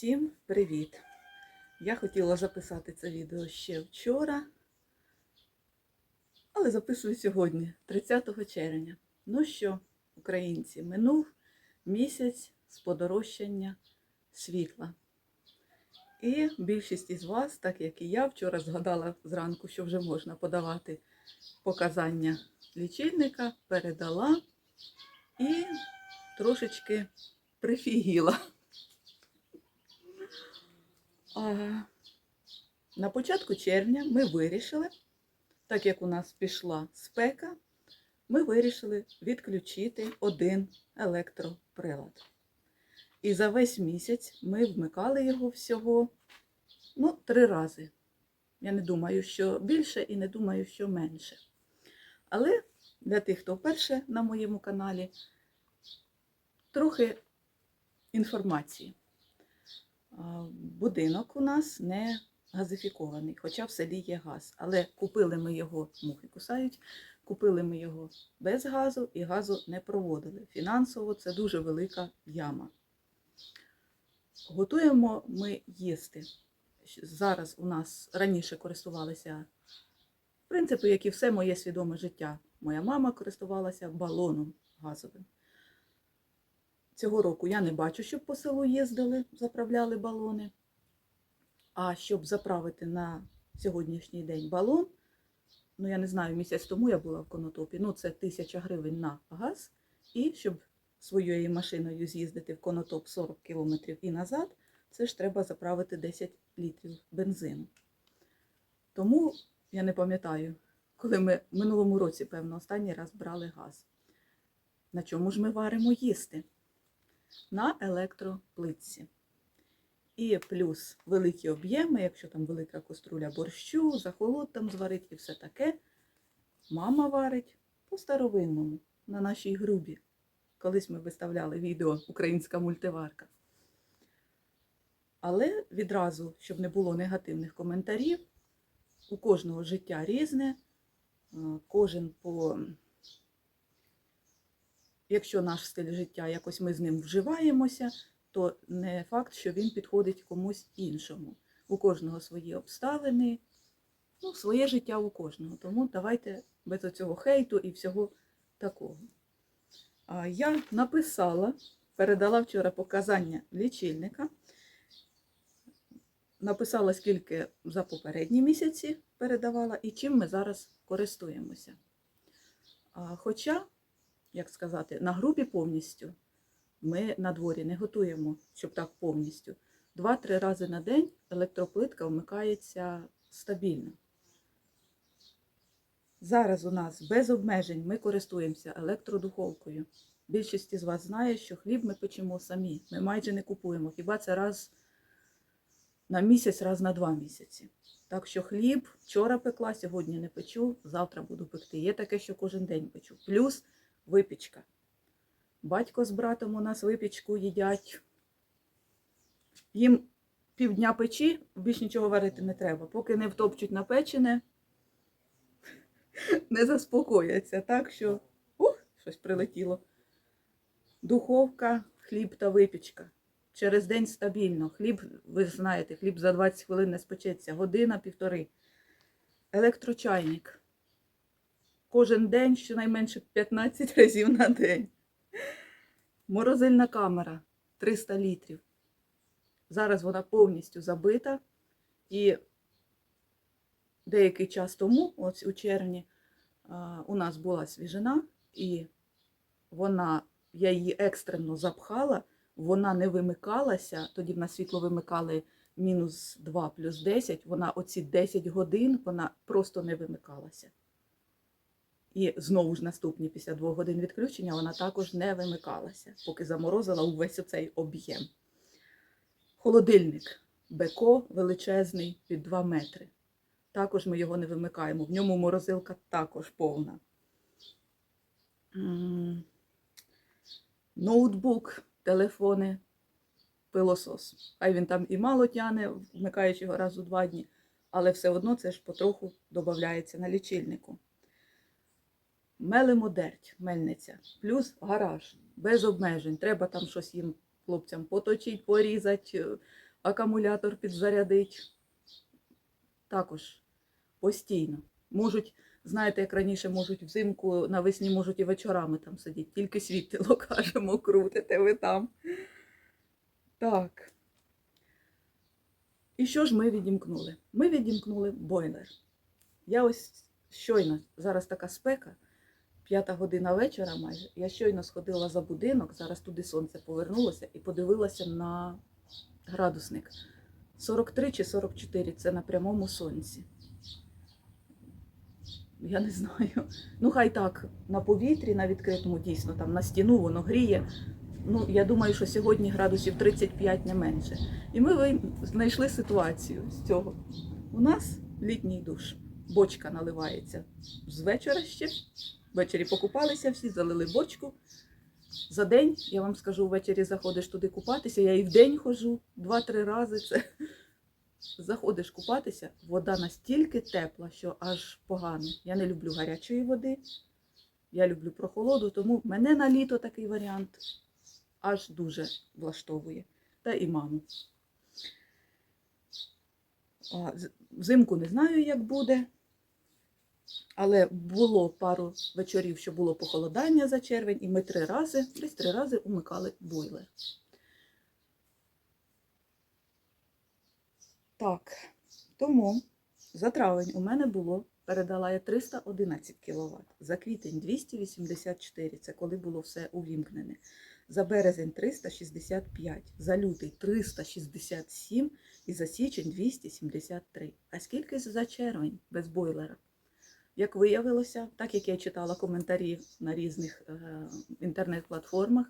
Всім привіт! Я хотіла записати це відео ще вчора, але записую сьогодні, 30 червня. Ну що, українці, минув місяць з подорожчання світла. І більшість із вас, так як і я, вчора згадала зранку, що вже можна подавати показання лічильника, передала і трошечки прифігіла. На початку червня ми вирішили, так як у нас пішла спека, ми вирішили відключити один електроприлад. І за весь місяць ми вмикали його всього ну, три рази. Я не думаю, що більше і не думаю, що менше. Але для тих, хто вперше на моєму каналі, трохи інформації. Будинок у нас не газифікований, хоча в селі є газ. Але купили ми його, мухи кусають, купили ми його без газу і газу не проводили. Фінансово це дуже велика яма. Готуємо ми їсти. Зараз у нас раніше користувалися, в принципі, як і все моє свідоме життя. Моя мама користувалася балоном газовим. Цього року я не бачу, щоб по селу їздили, заправляли балони. А щоб заправити на сьогоднішній день балон, ну я не знаю, місяць тому я була в конотопі, ну це тисяча гривень на газ. І щоб своєю машиною з'їздити в конотоп 40 кілометрів і назад, це ж треба заправити 10 літрів бензину. Тому я не пам'ятаю, коли ми в минулому році, певно, останній раз брали газ. На чому ж ми варимо їсти? На електроплитці. І плюс великі об'єми, якщо там велика каструля борщу, захолод там зварить і все таке. Мама варить по-старовинному, на нашій грубі. Колись ми виставляли відео Українська мультиварка. Але відразу, щоб не було негативних коментарів, у кожного життя різне, кожен по якщо наш стиль життя якось ми з ним вживаємося, то не факт, що він підходить комусь іншому. У кожного свої обставини, ну, своє життя у кожного. Тому давайте без цього хейту і всього такого. А я написала, передала вчора показання лічильника. Написала, скільки за попередні місяці передавала і чим ми зараз користуємося. Хоча як сказати, на групі повністю ми на дворі не готуємо, щоб так повністю. Два-три рази на день електроплитка вмикається стабільно. Зараз у нас без обмежень ми користуємося електродуховкою. Більшість з вас знає, що хліб ми печемо самі. Ми майже не купуємо. Хіба це раз на місяць, раз на два місяці. Так що хліб вчора пекла, сьогодні не печу, завтра буду пекти. Є таке, що кожен день печу. Плюс випічка. Батько з братом у нас випічку їдять. Їм півдня печі, більш нічого варити не треба. Поки не втопчуть на печене, не заспокояться. Так що, ух, щось прилетіло. Духовка, хліб та випічка. Через день стабільно. Хліб, ви знаєте, хліб за 20 хвилин не спечеться, година-півтори. Електрочайник кожен день щонайменше 15 разів на день. Морозильна камера 300 літрів. Зараз вона повністю забита. І деякий час тому, ось у червні, у нас була свіжина, і вона, я її екстрено запхала, вона не вимикалася. Тоді в нас світло вимикали мінус 2 плюс 10. Вона оці 10 годин вона просто не вимикалася. І знову ж наступні після двох годин відключення вона також не вимикалася, поки заморозила увесь оцей об'єм. Холодильник Беко величезний під 2 метри. Також ми його не вимикаємо. В ньому морозилка також повна. Ноутбук, телефони, пилосос. Хай він там і мало тяне, вмикаючи його раз у два дні, але все одно це ж потроху додається на лічильнику. Мелимо дерть, мельниця, плюс гараж, без обмежень. Треба там щось їм хлопцям поточити, порізати, акумулятор підзарядити. Також постійно. Можуть, знаєте, як раніше можуть взимку, навесні можуть і вечорами там сидіти, тільки світло, кажемо, крутите ви там. Так. І що ж ми відімкнули? Ми відімкнули бойлер. Я ось щойно, зараз така спека, п'ята година вечора майже. Я щойно сходила за будинок, зараз туди сонце повернулося і подивилася на градусник. 43 чи 44 це на прямому сонці. Я не знаю. Ну, хай так, на повітрі, на відкритому, дійсно, там на стіну воно гріє. Ну, я думаю, що сьогодні градусів 35 не менше. І ми знайшли ситуацію з цього. У нас літній душ. Бочка наливається з вечора ще. Ввечері покупалися всі, залили бочку. За день, я вам скажу, ввечері заходиш туди купатися. Я і в день ходжу два-три рази. Це заходиш купатися, вода настільки тепла, що аж погано. Я не люблю гарячої води, я люблю прохолоду, тому мене на літо такий варіант аж дуже влаштовує. Та і маму. Взимку не знаю, як буде. Але було пару вечорів, що було похолодання за червень, і ми три рази, десь три рази умикали бойлер. Так, тому за травень у мене було, передала я 311 кВт, за квітень 284, це коли було все увімкнене. За березень 365, за лютий 367 і за січень 273. А скільки за червень без бойлера? Як виявилося, так як я читала коментарі на різних е, інтернет-платформах,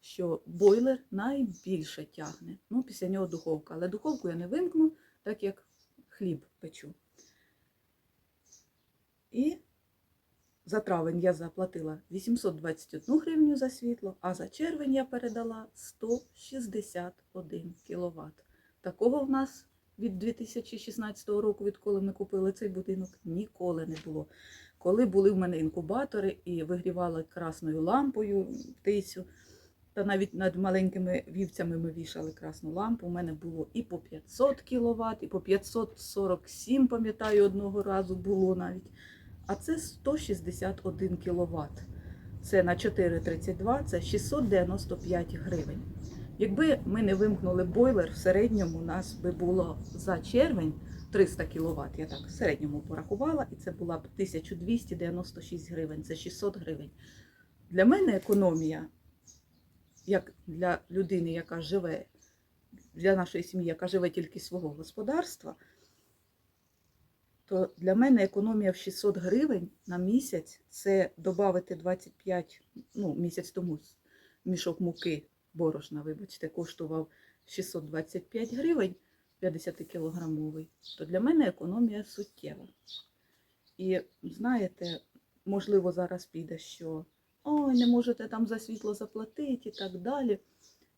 що бойлер найбільше тягне. Ну, після нього духовка. Але духовку я не вимкну, так як хліб печу. І за травень я заплатила 821 гривню за світло, а за червень я передала 161 кВт. Такого в нас від 2016 року, відколи ми купили цей будинок, ніколи не було. Коли були в мене інкубатори і вигрівали красною лампою птицю, та навіть над маленькими вівцями ми вішали красну лампу. У мене було і по 500 кВт, і по 547, пам'ятаю, одного разу було навіть. А це 161 кВт. Це на 4,32, це 695 гривень. Якби ми не вимкнули бойлер, в середньому у нас би було за червень 300 кВт. Я так в середньому порахувала, і це була б 1296 гривень, це 600 гривень. Для мене економія, як для людини, яка живе, для нашої сім'ї, яка живе тільки свого господарства, то для мене економія в 600 гривень на місяць це додати 25, ну, місяць тому мішок муки борошна, вибачте, коштував 625 гривень 50 кілограмовий, то для мене економія суттєва. І знаєте, можливо, зараз піде, що ой, не можете там за світло заплатити і так далі.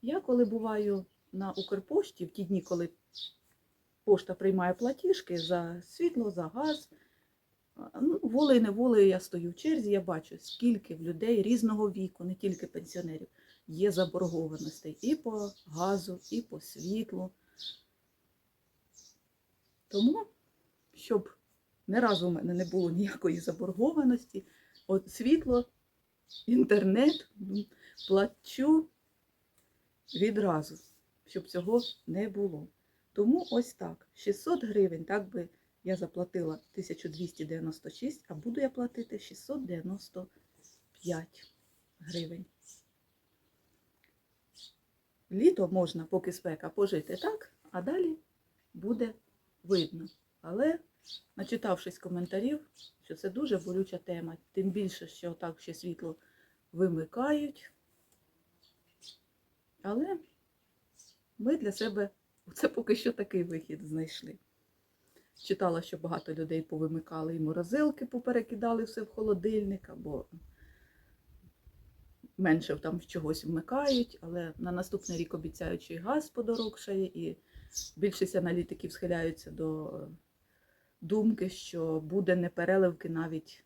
Я коли буваю на Укрпошті, в ті дні, коли пошта приймає платіжки за світло, за газ, ну, волею неволею я стою в черзі, я бачу, скільки в людей різного віку, не тільки пенсіонерів, є заборгованостей і по газу, і по світлу. Тому, щоб не разу в мене не було ніякої заборгованості, от світло, інтернет плачу відразу, щоб цього не було. Тому ось так. 600 гривень, так би я заплатила 1296, а буду я платити 695 гривень. Літо можна, поки спека, пожити так, а далі буде видно. Але, начитавшись коментарів, що це дуже болюча тема, тим більше, що так ще світло вимикають. Але ми для себе це поки що такий вихід знайшли. Читала, що багато людей повимикали і морозилки, поперекидали все в холодильник, або менше там чогось вмикають, але на наступний рік обіцяють, що і газ подорожчає, і більшість аналітиків схиляються до думки, що буде непереливки навіть,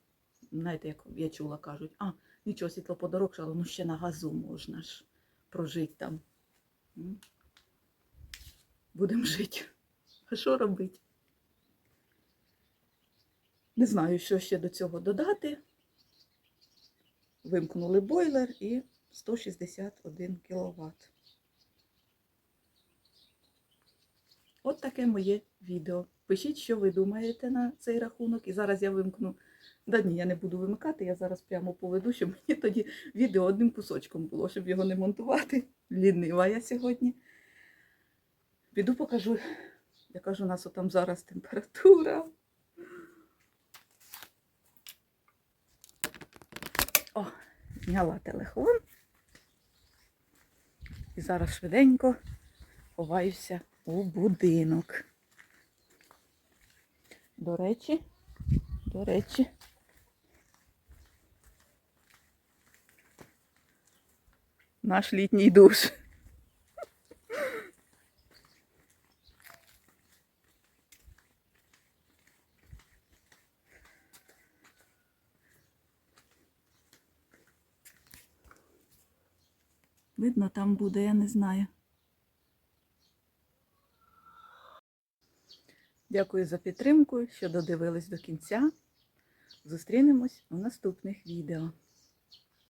знаєте, як я чула, кажуть, а, нічого, світло подорожчало, ну ще на газу можна ж прожити там. Будемо жити. А що робити? Не знаю, що ще до цього додати. Вимкнули бойлер і 161 кВт. От таке моє відео. Пишіть, що ви думаєте на цей рахунок. І зараз я вимкну. Да ні, я не буду вимикати, я зараз прямо поведу, щоб мені тоді відео одним кусочком було, щоб його не монтувати. Лінива я сьогодні. Піду покажу, яка ж у нас там зараз температура. Зняла телефон. І зараз швиденько ховаюся у будинок. До речі, до речі. Наш літній душ. Видно, там буде, я не знаю. Дякую за підтримку, що додивились до кінця. Зустрінемось у наступних відео.